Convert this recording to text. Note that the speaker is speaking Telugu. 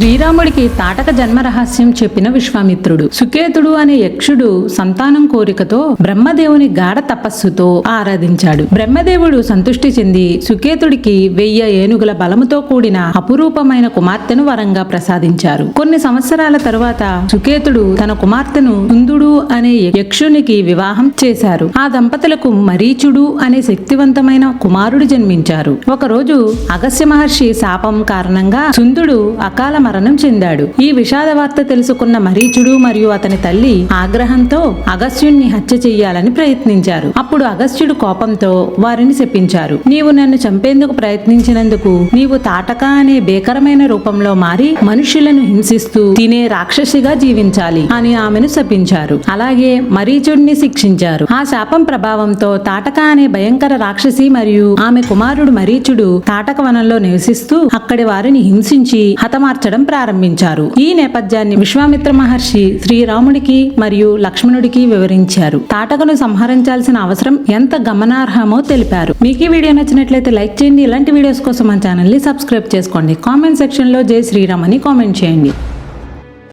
శ్రీరాముడికి తాటక జన్మ రహస్యం చెప్పిన విశ్వామిత్రుడు. సుకేతుడు అనే యక్షుడు సంతానం కోరికతో బ్రహ్మదేవుని గాఢ తపస్సుతో ఆరాధించాడు. బ్రహ్మదేవుడు సంతుష్టి చెంది సుకేతుడికి వెయ్యి ఏనుగుల బలముతో కూడిన అపురూపమైన కుమార్తెను వరంగా ప్రసాదించారు. కొన్ని సంవత్సరాల తరువాత సుకేతుడు తన కుమార్తెను కుందుడు అనే యక్షునికి వివాహం చేశారు. ఆ దంపతులకు మరీచుడు అనే శక్తివంతమైన కుమారుడు జన్మించారు. ఒకరోజు అగస్య మహర్షి శాపం కారణంగా సుందుడు అకాల మరణం చెందాడు. ఈ విషాద వార్త తెలుసుకున్న మరీచుడు మరియు అతని తల్లి ఆగ్రహంతో అగస్త్యుణ్ణి హత్య చెయ్యాలని ప్రయత్నించారు. అప్పుడు అగస్త్యుడు కోపంతో వారిని శపించారు. నీవు నన్ను చంపేందుకు ప్రయత్నించినందుకు నీవు తాటక అనే భీకరమైన రూపంలో మారి మనుషులను హింసిస్తూ తినే రాక్షసిగా జీవించాలి అని ఆమెను శపించారు. అలాగే మరీచుడిని శిక్షించారు. ఆ శాపం ప్రభావంతో తాటక అనే భయంకర రాక్షసి మరియు ఆమె కుమారుడు మరీచుడు తాటక వనంలో నివసిస్తూ అక్కడి వారిని హింసించి హతమార్చడం ప్రారంభించారు. ఈ నేపథ్యాన్ని విశ్వామిత్ర మహర్షి శ్రీరాముడికి మరియు లక్ష్మణుడికి వివరించారు. తాటకను సంహరించాల్సిన అవసరం ఎంత గమనార్హమో తెలిపారు. మీకు ఈ వీడియో నచ్చినట్లయితే లైక్ చేయండి. ఇలాంటి వీడియోస్ కోసం మన ఛానల్ని సబ్స్క్రైబ్ చేసుకోండి. కామెంట్ సెక్షన్లో జై శ్రీరామ్ అని కామెంట్ చేయండి.